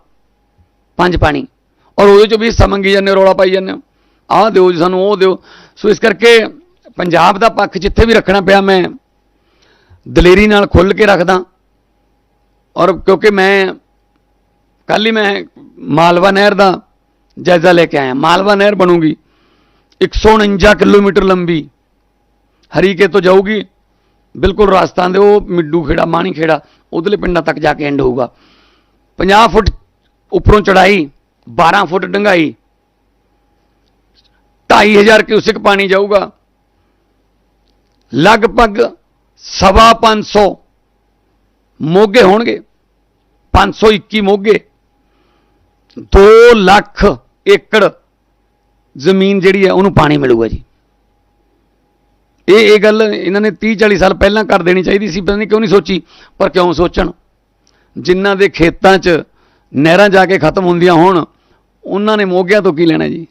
Speaker 2: ਪੰਜ ਪਾਣੀ। ਔਰ ਉਹਦੇ ਚੋਂ ਵੀ ਹਿੱਸਾ ਮੰਗੀ ਜਾਂਦੇ ਹੋ, ਰੌਲਾ ਪਾਈ ਜਾਂਦੇ ਹੋ। ਆਹ ਦਿਓ ਜੀ ਸਾਨੂੰ ਉਹ ਦਿਓ। ਸੋ ਇਸ ਕਰਕੇ ਪੰਜਾਬ ਦਾ ਪੱਖ ਜਿੱਥੇ ਵੀ ਰੱਖਣਾ ਪਿਆ ਮੈਂ ਦਲੇਰੀ ਨਾਲ ਖੁੱਲ ਕੇ ਰੱਖਦਾ। ਔਰ ਕਿਉਂਕਿ ਮੈਂ ਕੱਲ ਹੀ ਮੈਂ ਮਾਲਵਾ ਨਹਿਰ ਦਾ ਜਾਇਜ਼ਾ ਲੈ ਕੇ ਆਇਆ। ਮਾਲਵਾ ਨਹਿਰ ਬਣੂਗੀ। 149 ਕਿਲੋਮੀਟਰ ਲੰਬੀ। ਹਰੀਕੇ ਤੋਂ ਜਾਊਗੀ। ਬਿਲਕੁਲ ਰਾਜਸਥਾਨ ਦੇ ਉਹ ਮਿੱਡੂ ਖੇੜਾ, ਮਾਣੀ ਖੇੜਾ, ਉਧਰਲੇ ਪਿੰਡਾਂ ਤੱਕ ਜਾ ਕੇ ਐਂਡ ਹੋਊਗਾ। 50 ਫੁੱਟ ਉੱਪਰੋਂ ਚੜਾਈ 12 ਫੁੱਟ ਡੰਗਾਈ 2500 ਕਿਊਸਿਕ ਪਾਣੀ ਜਾਊਗਾ। ਲਗਭਗ ਸਵਾ 500 ਮੋਗੇ ਹੋਣਗੇ। 521 ਮੋਗੇ। 2 ਲੱਖ ਏਕੜ ਜ਼ਮੀਨ ਜਿਹੜੀ ਹੈ, ਉਹਨੂੰ ਪਾਣੀ ਮਿਲੂਗਾ ਜੀ। ਇਹ ਇਹ ਗੱਲ ਇਹਨਾਂ ਨੇ 30 40 ਸਾਲ ਪਹਿਲਾਂ ਕਰ ਦੇਣੀ ਚਾਹੀਦੀ ਸੀ, ਪਤਾ ਨਹੀਂ ਕਿਉਂ ਨਹੀਂ ਸੋਚੀ, ਪਰ ਕਿਉਂ ਸੋਚਣ? ਜਿਨ੍ਹਾਂ ਦੇ ਖੇਤਾਂ 'ਚ ਨਹਿਰਾਂ ਜਾ ਕੇ ਖਤਮ ਹੁੰਦੀਆਂ ਹੋਣ, ਉਹਨਾਂ ਨੇ ਮੋਗਿਆਂ ਤੋਂ ਕੀ ਲੈਣਾ ਜੀ?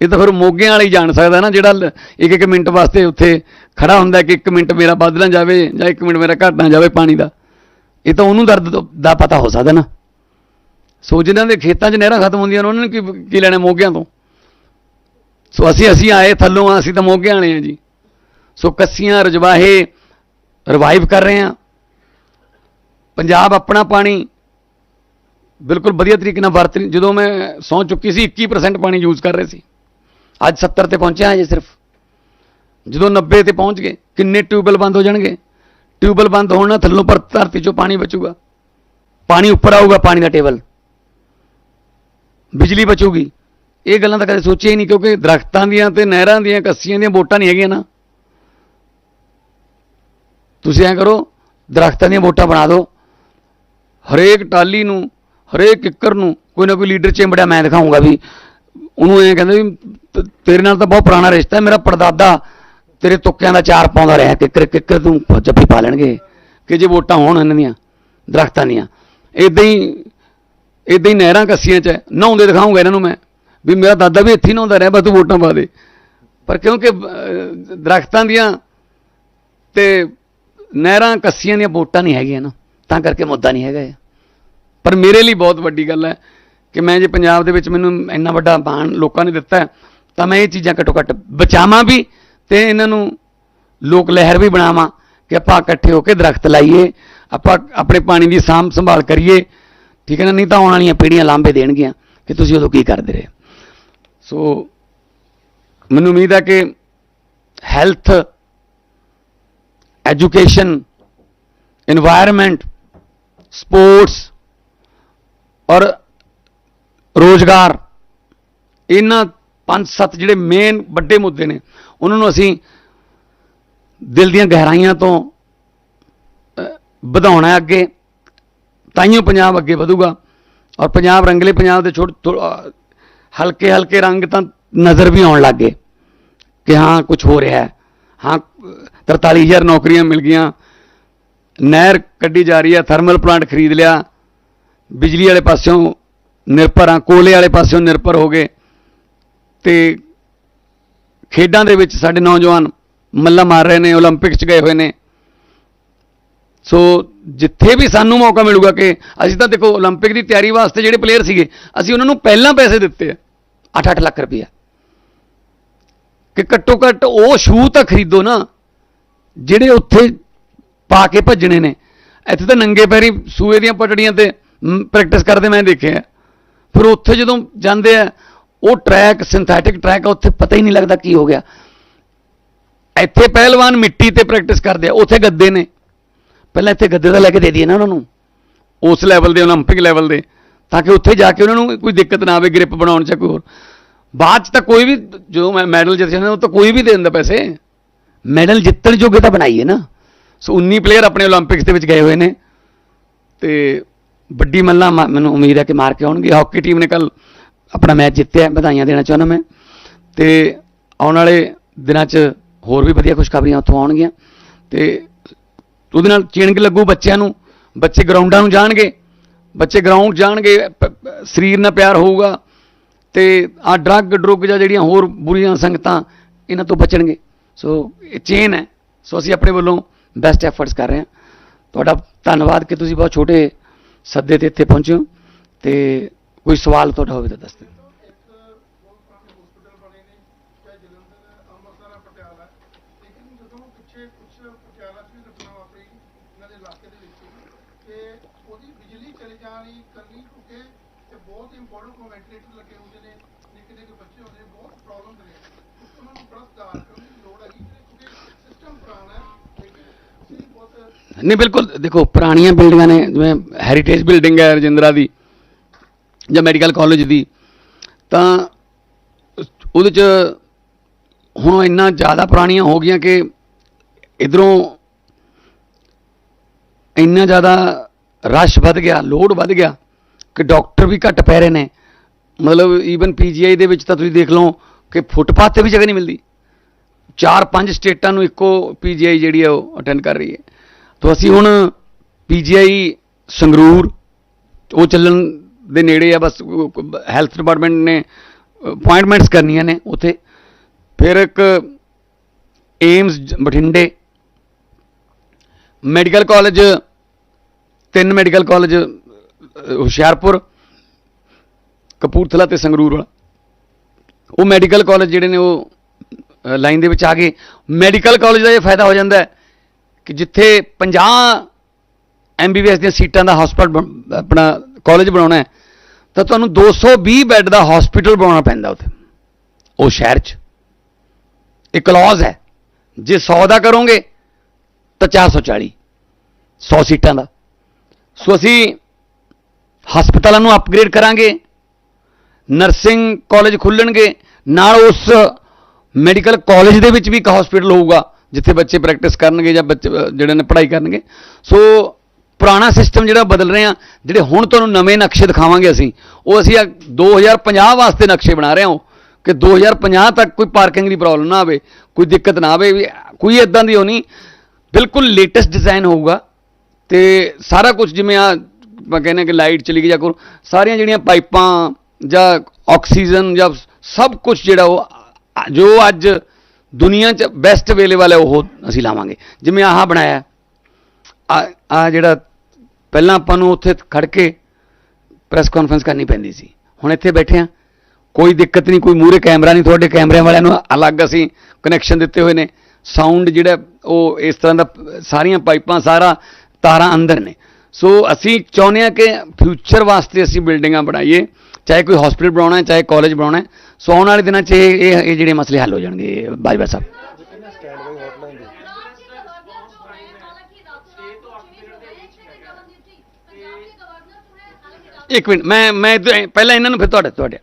Speaker 2: ਇਹ ਤਾਂ ਫਿਰ ਮੋਗਿਆਂ ਵਾਲਾ ਹੀ ਜਾਣ ਸਕਦਾ ਨਾ, ਜਿਹੜਾ ਇੱਕ ਇੱਕ ਮਿੰਟ ਵਾਸਤੇ ਉੱਥੇ ਖੜਾ ਹੁੰਦਾ ਕਿ ਇੱਕ ਮਿੰਟ ਮੇਰਾ ਵੱਧ ਨਾ ਜਾਵੇ ਜਾਂ ਇੱਕ ਮਿੰਟ ਮੇਰਾ ਘਟ ਨਾ ਜਾਵੇ ਪਾਣੀ ਦਾ। ਇਹ ਤਾਂ ਉਹਨੂੰ ਦਰਦ ਦਾ ਪਤਾ ਹੋ ਸਕਦਾ ਨਾ। ਸੋ ਜਿਨ੍ਹਾਂ ਦੇ ਖੇਤਾਂ 'ਚ ਨਹਿਰਾਂ ਖਤਮ ਹੁੰਦੀਆਂ ਨੇ, ਉਹਨਾਂ ਨੇ ਕੀ ਕੀ ਲੈਣਾ ਮੋਗਿਆਂ ਤੋਂ? ਸੋ ਅਸੀਂ ਅਸੀਂ ਆਏ ਥੱਲੋਂ ਆ ਅਸੀਂ ਤਾਂ ਮੋਗਿਆਂ ਵਾਲੇ ਆ ਜੀ। ਸੋ ਕੱਸੀਆਂ, ਰਜਵਾਹੇ ਰਿਵਾਈਵ ਕਰ ਰਹੇ ਆ ਪੰਜਾਬ ਆਪਣਾ ਪਾਣੀ ਬਿਲਕੁਲ ਵਧੀਆ ਤਰੀਕੇ ਨਾਲ ਵਰਤ ਰਹੀ- ਜਦੋਂ ਮੈਂ ਸੌ ਚੁੱਕੀ ਸੀ 21% ਪਾਣੀ ਯੂਜ਼ ਕਰ ਰਹੇ ਸੀ। ਅੱਜ 70 ਤੇ ਪਹੁੰਚਿਆ ਹਾਂ ਜੇ ਸਿਰਫ। ਜਦੋਂ 90 ਤੇ ਪਹੁੰਚ ਗਏ, ਕਿੰਨੇ ਟਿਊਬਲ ਬੰਦ ਹੋ ਜਾਣਗੇ? ਟਿਊਬਲ ਬੰਦ ਹੋਣ ਨਾਲ ਥੱਲੋਂ ਪਰ ਧਰਤੀ 'ਚੋਂ ਪਾਣੀ ਬਚੂਗਾ। ਪਾਣੀ ਉੱਪਰ ਆਊਗਾ, ਪਾਣੀ ਦਾ ਟੇਬਲ। ਬਿਜਲੀ ਬਚੂਗੀ। ਇਹ ਗੱਲਾਂ ਤਾਂ ਕਦੇ ਸੋਚਿਆ ਹੀ ਨਹੀਂ, ਕਿਉਂਕਿ ਦਰਖਤਾਂ ਦੀਆਂ ਤੇ ਨਹਿਰਾਂ ਦੀਆਂ, ਕੱਸੀਆਂ ਦੀਆਂ ਵੋਟਾਂ ਨਹੀਂ ਹੈਗੀਆਂ ਨਾ। ਤੁਸੀਂ ਐਂ ਕਰੋ, ਦਰਖਤਾਂ ਦੀਆਂ ਵੋਟਾਂ ਬਣਾ ਦਿਓ। ਹਰੇਕ ਟਾਲੀ ਨੂੰ, ਹਰੇਕ ਕਿੱਕਰ ਨੂੰ ਕੋਈ ਨਾ ਕੋਈ ਲੀਡਰ ਚਿੰਬੜਿਆ, ਮੈਂ ਦਿਖਾਉਂਗਾ ਵੀ ਉਹਨੂੰ ਐਂ ਕਹਿੰਦੇ ਵੀ ਤੇਰੇ ਨਾਲ ਤਾਂ ਬਹੁਤ ਪੁਰਾਣਾ ਰਿਸ਼ਤਾ ਹੈ, ਮੇਰਾ ਪੜਦਾਦਾ ਤੇਰੇ ਤੁੱਕਿਆਂ ਦਾ ਚਾਰ ਪਾਉਂਦਾ ਰਿਹਾ ਕਿੱਕਰ ਕਿੱਕਰ ਤੂੰ ਜੱਫੀ ਪਾ ਲੈਣਗੇ। ਕਿ ਜੇ ਵੋਟਾਂ ਹੋਣ ਇਹਨਾਂ ਦੀਆਂ ਦਰਖਤਾਂ ਦੀਆਂ। ਇਦਾਂ ਹੀ ਇਦਾਂ ਹੀ ਨਹਿਰਾਂ ਕੱਸੀਆਂ 'ਚ ਨਹਾਉਂਦੇ ਦਿਖਾਉਂਗਾ ਇਹਨਾਂ ਨੂੰ ਮੈਂ ਵੀ ਮੇਰਾ ਦਾਦਾ ਵੀ ਇੱਥੇ ਨਹਾਉਂਦਾ ਰਿਹਾ ਬਸ ਤੂੰ ਵੋਟਾਂ ਪਾ ਦੇ। ਪਰ ਕਿਉਂਕਿ ਅਹ, ਦਰਖਤਾਂ ਦੀਆਂ ਤੇ ਨਹਿਰਾਂ ਕੱਸੀਆਂ ਦੀਆਂ ਵੋਟਾਂ ਨਹੀਂ ਹੈਗੀਆਂ ਨਾ ਤਾਂ ਕਰਕੇ ਮੁੱਦਾ ਨਹੀਂ ਹੈਗਾ ਇਹ। ਪਰ ਮੇਰੇ ਲਈ ਬਹੁਤ ਵੱਡੀ ਗੱਲ ਹੈ ਕਿ ਮੈਂ ਜੇ ਪੰਜਾਬ ਦੇ ਵਿੱਚ ਮੈਨੂੰ ਇੰਨਾ ਵੱਡਾ ਮਾਣ ਲੋਕਾਂ ਨੇ ਦਿੱਤਾ ਤਾਂ ਮੈਂ ਇਹ ਚੀਜ਼ਾਂ ਘੱਟੋ ਘੱਟ ਬਚਾਵਾਂ ਵੀ ਤੇ ਇਹਨਾਂ ਨੂੰ ਲੋਕ ਲਹਿਰ ਵੀ ਬਣਾਵਾਂ ਕਿ ਆਪਾਂ ਇਕੱਠੇ ਹੋ ਕੇ ਦਰਖਤ ਲਾਈਏ, ਆਪਾਂ ਆਪਣੇ ਪਾਣੀ ਦੀ ਸਾਂਭ ਸੰਭਾਲ ਕਰੀਏ। ਠੀਕ ਹੈ ਨਾ? ਨਹੀਂ ਤਾਂ ਆਉਣ ਵਾਲੀਆਂ ਪੀੜ੍ਹੀਆਂ ਲਾਂਬੇ ਦੇਣਗੀਆਂ ਕਿ ਤੁਸੀਂ ਉਦੋਂ ਕੀ ਕਰਦੇ ਰਹੇ। ਸੋ ਮੈਨੂੰ ਉਮੀਦ ਹੈ ਕਿ ਹੈਲਥ, ਐਜੂਕੇਸ਼ਨ এনवायरमेंट ਸਪੋਰਟਸ ਔਰ ਰੋਜ਼ਗਾਰ, ਇਹਨਾਂ ਪੰਜ ਸੱਤ ਜਿਹੜੇ ਮੇਨ ਵੱਡੇ ਮੁੱਦੇ ਨੇ, ਉਹਨਾਂ ਨੂੰ ਅਸੀਂ ਦਿਲ ਦੀਆਂ ਗਹਿਰਾਈਆਂ ਤੋਂ ਵਧਾਉਣਾ ਅੱਗੇ ਤਾਈਓ ਪੰਜਾਬ ਅੱਗੇ ਵਧੂਗਾ। ਔਰ ਪੰਜਾਬ ਰੰਗਲੇ ਪੰਜਾਬ ਦੇ ਛੋਟੇ ਹਲਕੇ ਹਲਕੇ ਰੰਗ ਤਾਂ ਨਜ਼ਰ ਵੀ ਆਉਣ ਲੱਗ ਗਏ ਕਿ ਹਾਂ ਕੁਝ ਹੋ ਰਿਹਾ ਹੈ। ਹਾਂ 43000 ਨੌਕਰੀਆਂ ਮਿਲ ਗਈਆਂ। ਨਹਿਰ ਕੱਢੀ ਜਾ ਰਹੀ ਹੈ ਥਰਮਲ ਪਲਾਂਟ ਖਰੀਦ ਲਿਆ। ਬਿਜਲੀ ਵਾਲੇ ਪਾਸਿਓਂ ਨਿਰਭਰ ਆ ਕੋਲੇ ਵਾਲੇ ਪਾਸਿਓਂ ਨਿਰਭਰ ਹੋ ਗਏ। ਤੇ ਖੇਡਾਂ ਦੇ ਵਿੱਚ ਸਾਡੇ ਨੌਜਵਾਨ ਮੱਲਾ ਮਾਰ ਰਹੇ ਨੇ 올림픽 'ਚ ਗਏ ਹੋਏ ਨੇ ਸੋ ਜਿੱਥੇ ਵੀ ਸਾਨੂੰ ਮੌਕਾ ਮਿਲੂਗਾ ਕਿ ਅਸੀਂ ਤਾਂ ਦੇਖੋ 올림픽 ਦੀ ਤਿਆਰੀ ਵਾਸਤੇ ਜਿਹੜੇ ਪਲੇਅਰ ਸੀਗੇ ਅਸੀਂ ਉਹਨਾਂ ਨੂੰ ਪਹਿਲਾਂ ਪੈਸੇ ਦਿੱਤੇ ਆ 8-8 ਲੱਖ ਰੁਪਇਆ ਕਿ ਘੱਟੋ ਘੱਟ ਉਹ ਸ਼ੂ ਤਾਂ ਖਰੀਦੋ ਨਾ ਜਿਹੜੇ ਉੱਥੇ ਪਾ ਕੇ ਭੱਜਣੇ ਨੇ ਇੱਥੇ ਤਾਂ ਨੰਗੇ ਪੈਰੀ ਸੂਏ ਦੀਆਂ ਪਟੜੀਆਂ ਤੇ ਪ੍ਰੈਕਟਿਸ ਕਰਦੇ ਮੈਂ ਦੇਖਿਆ ਫਿਰ ਉੱਥੇ ਜਦੋਂ ਜਾਂਦੇ ਆ ਉਹ ਟਰੈਕ ਸਿੰਥੈਟਿਕ ਟਰੈਕ ਉੱਥੇ ਪਤਾ ਹੀ ਨਹੀਂ ਲੱਗਦਾ ਕੀ ਹੋ ਗਿਆ। ਇੱਥੇ ਪਹਿਲਵਾਨ ਮਿੱਟੀ ਤੇ ਪ੍ਰੈਕਟਿਸ ਕਰਦੇ ਆ, ਉੱਥੇ ਗੱਦੇ ਨੇ। ਪਹਿਲਾਂ ਇੱਥੇ ਗੱਦੇ ਦਾ ਲੈ ਕੇ ਦੇ ਦਈਏ ਨਾ ਉਹਨਾਂ ਨੂੰ, ਉਸ ਲੈਵਲ ਦੇ 올림픽 ਲੈਵਲ ਦੇ, ਤਾਂ ਕਿ ਉੱਥੇ ਜਾ ਕੇ ਉਹਨਾਂ ਨੂੰ ਕੋਈ ਦਿੱਕਤ ਨਾ ਆਵੇ ਗ੍ਰਿਪ ਬਣਾਉਣ 'ਚ ਕੋਈ ਹੋਰ। ਬਾਅਦ 'ਚ ਤਾਂ ਕੋਈ ਵੀ, ਜੋ ਮੈਂ ਮੈਡਲ ਜਿੱਤ ਜਾਂਦਾ, ਉਹ ਤਾਂ ਕੋਈ ਵੀ ਦੇ ਦਿੰਦਾ ਪੈਸੇ। ਮੈਡਲ ਜਿੱਤਣ ਜੋਗੇ ਤਾਂ ਬਣਾਈਏ ਨਾ। ਸੋ 19 ਪਲੇਅਰ ਆਪਣੇ 올림픽ਸ ਦੇ ਵਿੱਚ ਗਏ ਹੋਏ ਨੇ। ਤੇ ਵੱਡੀ ਮੱਲਾ ਮੈਨੂੰ ਉਮੀਦ ਹੈ ਕਿ ਮਾਰ ਕੇ ਆਉਣਗੇ। ਹਾਕੀ ਟੀਮ ਨੇ ਕੱਲ ਆਪਣਾ ਮੈਚ ਜਿੱਤਿਆ, ਵਧਾਈਆਂ ਦੇਣਾ ਚਾਹੁੰਦਾ ਮੈਂ। ਤੇ ਆਉਣ ਵਾਲੇ ਦਿਨਾਂ 'ਚ ਹੋਰ ਵੀ ਵਧੀਆ ਖੁਸ਼ਖਬਰੀਆਂ ਉੱਥੋਂ ਆਉਣਗੀਆਂ। ਤੇ ਉਹਦੇ ਨਾਲ ਚਿਣਕ ਲੱਗੂ ਬੱਚਿਆਂ ਨੂੰ। ਬੱਚੇ ਗਰਾਊਂਡਾਂ ਨੂੰ ਜਾਣਗੇ। ਬੱਚੇ ਗਰਾਊਂਡ ਜਾਣਗੇ ਸਰੀਰ ਨਾਲ ਪਿਆਰ ਹੋਊਗਾ। ਤੇ ਆ ਡਰੱਗ ਡਰੁੱਗ ਜਾਂ ਜਿਹੜੀਆਂ ਹੋਰ ਬੁਰੀਆਂ ਸੰਗਤਾਂ, ਇਹਨਾਂ ਤੋਂ ਬਚਣਗੇ। ਸੋ ਇਹ ਚੇਨ ਹੈ। ਸੋ ਅਸੀਂ ਆਪਣੇ ਵੱਲੋਂ ਬੈਸਟ ਐਫਰਟਸ ਕਰ ਰਹੇ ਹਾਂ। ਤੁਹਾਡਾ ਧੰਨਵਾਦ ਕਿ ਤੁਸੀਂ ਬਹੁਤ ਛੋਟੇ ਸੱਦੇ ਤੇ ਇੱਥੇ ਪਹੁੰਚੇ ਹੋ। ਤੇ ਕੋਈ ਸਵਾਲ ਤੁਹਾਡਾ ਹੋਵੇ ਤਾਂ ਦੱਸ ਦਿਓ।
Speaker 3: ਬਹੁਤ ਇੰਪੋਰਟੈਂਟ ਵੈਂਟੀਲੇਟਰ ਲੱਗੇ ਹੁੰਦੇ ਨੇ ਨਿੱਕੇ ਨਿੱਕੇ ਬੱਚੇ ਹੁੰਦੇ ਨੇ ਬਹੁਤ ਪ੍ਰੋਬਲਮ ਨੇ ਉਹਨਾਂ ਨੂੰ ਬੜਾ ਸੁਧਾਰ ਕਰਨ ਦੀ ਲੋੜ ਹੈਗੀ ਕਿਉਂਕਿ ਸਿਸਟਮ ਪੁਰਾਣਾ ਹੈ
Speaker 2: ਨਹੀਂ, ਬਿਲਕੁਲ, ਦੇਖੋ, ਪੁਰਾਣੀਆਂ ਬਿਲਡਿੰਗਾਂ ਨੇ, ਜਿਵੇਂ ਹੈਰੀਟੇਜ ਬਿਲਡਿੰਗ ਹੈ ਰਜਿੰਦਰਾ ਦੀ ਜਾਂ ਮੈਡੀਕਲ ਕਾਲਜ ਦੀ, ਤਾਂ ਉਹਦੇ ਚ ਹੁਣ ਇੰਨਾ ਜ਼ਿਆਦਾ ਪੁਰਾਣੀਆਂ ਹੋ ਗਈਆਂ ਕਿ ਇਧਰੋਂ ਇੰਨਾ ਜ਼ਿਆਦਾ ਰਸ਼ ਵੱਧ ਗਿਆ, ਲੋਡ ਵੱਧ ਗਿਆ ਕਿ ਡਾਕਟਰ ਵੀ ਘੱਟ ਪੈ ਰਹੇ ਨੇ। ਮਤਲਬ ਈਵਨ ਪੀਜੀਆਈ ਦੇ ਵਿੱਚ ਤਾਂ ਤੁਸੀਂ ਦੇਖ ਲਓ ਕਿ ਫੁੱਟਪਾਥ ਤੇ ਵੀ ਜਗ੍ਹਾ ਨਹੀਂ ਮਿਲਦੀ। ਚਾਰ ਪੰਜ ਸਟੇਟਾਂ ਨੂੰ ਇੱਕੋ ਪੀਜੀਆਈ ਜਿਹੜੀ ਹੈ ਉਹ ਅਟੈਂਡ ਕਰ ਰਹੀ ਹੈ। ਤਾਂ ਅਸੀਂ ਹੁਣ ਪੀਜੀਆਈ ਸੰਗਰੂਰ, ਉਹ ਚੱਲਣ ਦੇ ਨੇੜੇ ਆ, ਬਸ ਹੈਲਥ ਡਿਪਾਰਟਮੈਂਟ ਨੇ ਅਪਾਇੰਟਮੈਂਟਸ ਕਰਨੀਆਂ ਨੇ ਉੱਥੇ। ਫਿਰ ਇੱਕ ਏਮਸ ਬਠਿੰਡੇ ਮੈਡੀਕਲ ਕਾਲਜ, ਤਿੰਨ ਮੈਡੀਕਲ ਕਾਲਜ ਹੁਸ਼ਿਆਰਪੁਰ, ਕਪੂਰਥਲਾ ਤੇ ਸੰਗਰੂਰ ਵਾਲਾ। ਉਹ ਮੈਡੀਕਲ ਕਾਲਜ ਜਿਹੜੇ ਨੇ ਉਹ ਲਾਈਨ ਦੇ ਵਿੱਚ ਆ ਗਏ। ਮੈਡੀਕਲ ਕਾਲਜ ਦਾ ਇਹ ਫਾਇਦਾ ਹੋ ਜਾਂਦਾ ਹੈ ਕਿ ਜਿੱਥੇ 50 ਐਮਬੀਬੀਐਸ ਦੀਆਂ ਸੀਟਾਂ ਦਾ ਹਸਪਤਾਲ ਆਪਣਾ ਕਾਲਜ ਬਣਾਉਣਾ ਹੈ, ਤਾਂ ਤੁਹਾਨੂੰ 220 ਬੈੱਡ ਦਾ ਹਸਪੀਟਲ ਬਣਾਉਣਾ ਪੈਂਦਾ ਉੱਥੇ। ਉਹ ਸ਼ਹਿਰ 'ਚ। ਇਹ ਕਲੌਜ਼ ਹੈ। ਜੇ 100 ਦਾ ਕਰੋਗੇ, ਤਾਂ 440 100 ਸੀਟਾਂ ਦਾ। ਸੋ ਅਸੀਂ ਹਸਪਤਾਲਾਂ ਨੂੰ ਅਪਗ੍ਰੇਡ ਕਰਾਂਗੇ। ਨਰਸਿੰਗ ਕਾਲਜ ਖੁੱਲਣਗੇ। ਨਾਲ ਉਸ ਮੈਡੀਕਲ ਕਾਲਜ ਦੇ ਵਿੱਚ ਵੀ ਇੱਕ ਹਸਪੀਟਲ ਹੋਊਗਾ, ਜਿੱਥੇ ਬੱਚੇ ਪ੍ਰੈਕਟਿਸ ਕਰਨਗੇ ਜਾਂ ਬੱਚੇ ਜਿਹੜੇ ਨੇ ਪੜ੍ਹਾਈ ਕਰਨਗੇ। ਸੋ ਪੁਰਾਣਾ ਸਿਸਟਮ ਜਿਹੜਾ ਬਦਲ ਰਹੇ ਆ ਜਿਹੜੇ ਹੁਣ ਤੁਹਾਨੂੰ ਨਵੇਂ ਨਕਸ਼ੇ ਦਿਖਾਵਾਂਗੇ ਅਸੀਂ, ਉਹ ਅਸੀਂ ਆ 2050 ਵਾਸਤੇ ਨਕਸ਼ੇ ਬਣਾ ਰਹੇ ਹਾਂ ਕਿ 2050 ਤੱਕ ਕੋਈ ਪਾਰਕਿੰਗ ਦੀ ਪ੍ਰੋਬਲਮ ਨਾ ਆਵੇ, ਕੋਈ ਦਿੱਕਤ ਨਾ ਆਵੇ, ਵੀ ਕੋਈ ਇਦਾਂ ਦੀ ਹੋਣੀ ਬਿਲਕੁਲ ਲੇਟੈਸਟ ਡਿਜ਼ਾਈਨ ਹੋਊਗਾ ਤੇ ਸਾਰਾ ਕੁਝ ਜਿਵੇਂ ਆ ਮੈਂ ਕਹਿੰਦਾ ਕਿ ਲਾਈਟ ਚਲੀ ਗਈ ਜਾਂ ਕੋਈ, ਸਾਰੀਆਂ ਜਿਹੜੀਆਂ ਪਾਈਪਾਂ ਜਾਂ ਆਕਸੀਜਨ ਜਾਂ ਸਭ ਕੁਝ ਜਿਹੜਾ ਉਹ, ਜੋ ਅੱਜ ਦੁਨੀਆ 'ਚ ਬੈਸਟ ਅਵੇਲੇਬਲ ਹੈ, ਉਹ ਅਸੀਂ ਲਾਵਾਂਗੇ। ਜਿਵੇਂ ਆਹ ਬਣਾਇਆ ਆ ਆ ਜਿਹੜਾ ਪਹਿਲਾਂ ਆਪਾਂ ਨੂੰ ਉੱਥੇ ਖੜ ਕੇ ਪ੍ਰੈਸ ਕਾਨਫਰੰਸ ਕਰਨੀ ਪੈਂਦੀ ਸੀ। ਹੁਣ ਇੱਥੇ ਬੈਠੇ ਆ। ਕੋਈ ਦਿੱਕਤ ਨਹੀਂ, ਕੋਈ ਮੂਹਰੇ ਕੈਮਰਾ ਨਹੀਂ, ਤੁਹਾਡੇ ਕੈਮਰਿਆਂ ਵਾਲਿਆਂ ਨੂੰ ਅਲੱਗ ਅਸੀਂ ਕਨੈਕਸ਼ਨ ਦਿੱਤੇ ਹੋਏ ਨੇ। ਸਾਊਂਡ ਜਿਹੜਾ, ਉਹ ਇਸ ਤਰ੍ਹਾਂ ਦਾ, ਸਾਰੀਆਂ ਪਾਈਪਾਂ, ਸਾਰਾ ਤਾਰਾਂ ਅੰਦਰ ਨੇ। ਸੋ ਅਸੀਂ ਚਾਹੁੰਦੇ ਹਾਂ ਕਿ ਫਿਊਚਰ ਵਾਸਤੇ ਅਸੀਂ ਬਿਲਡਿੰਗਾਂ ਬਣਾਈਏ। ਚਾਹੇ ਕੋਈ ਹਸਪੀਟਲ ਬਣਾਉਣਾ ਹੈ, ਚਾਹੇ ਕਾਲਜ ਬਣਾਉਣਾ ਹੈ। ਸੋ ਆਉਣ ਵਾਲੇ ਦਿਨਾਂ 'ਚ ਇਹ ਇਹ ਇਹ ਜਿਹੜੇ ਮਸਲੇ ਹੱਲ ਹੋ ਜਾਣਗੇ, ਬਾਜਵਾ ਸਾਹਿਬ। ਇੱਕ ਮਿੰਟ ਮੈਂ ਮੈਂ ਪਹਿਲਾਂ ਇਹਨਾਂ ਨੂੰ ਫਿਰ ਤੁਹਾਡੇ ਤੁਹਾਡੇ।